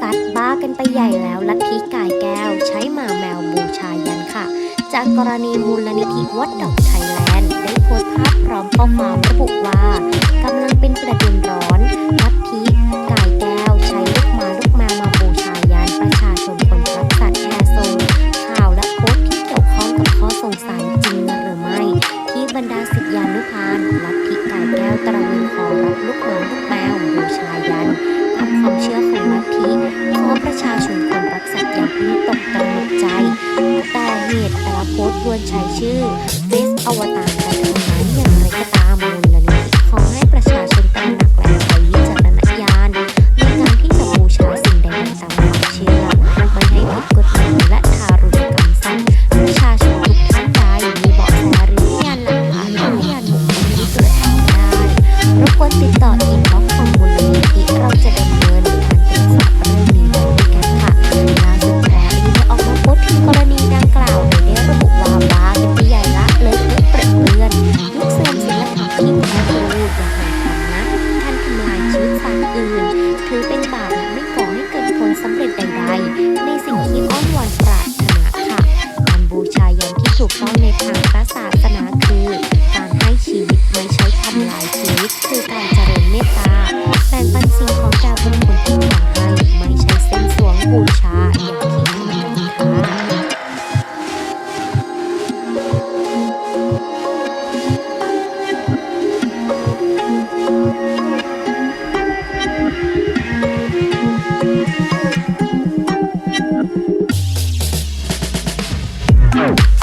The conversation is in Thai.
สัตว์บ้ากันไปใหญ่แล้วลัทธิกายแก้ว ใช้หมาแมวบูชายันค่ะ จากกรณีมูลนิธิวัดดอกไทยแลนด์ ได้โพสต์ภาพพร้อมข้อความระบุว่ากำลังเป็นประเด็นร้อนลัทธิกายแก้ว ใช้ลูกหมาลูกแมวมาบูชายันประชาชนคนรักสัตว์แห่ส่งข่าวและโพสต์ที่เกี่ยวข้องกับข้อสงสัยจริงหรือไม่ ที่บรรดาศิษยานุพานลัทธิกายแก้วตระเวนขอรับลูกหมาลูกแมวบูชายันทำความเชื่อ แต่เหตุแต่ละโพสต์ล้วนใช้ชื่อเฟสอวตาร ถือเป็นบาปและไม่ก่อให้เกิดผลสำเร็จใดๆ ในสิ่งที่อ้อนวอนปรารถนาค่ะการบูชายันที่ถูกต้องในทางพระศาสนาคือ การให้ชีวิตไม่ใช้ทำลายชีวิต คือการเจริญเมตตาแบ่งปันสิ่งของแก่บุคคลที่ Woo!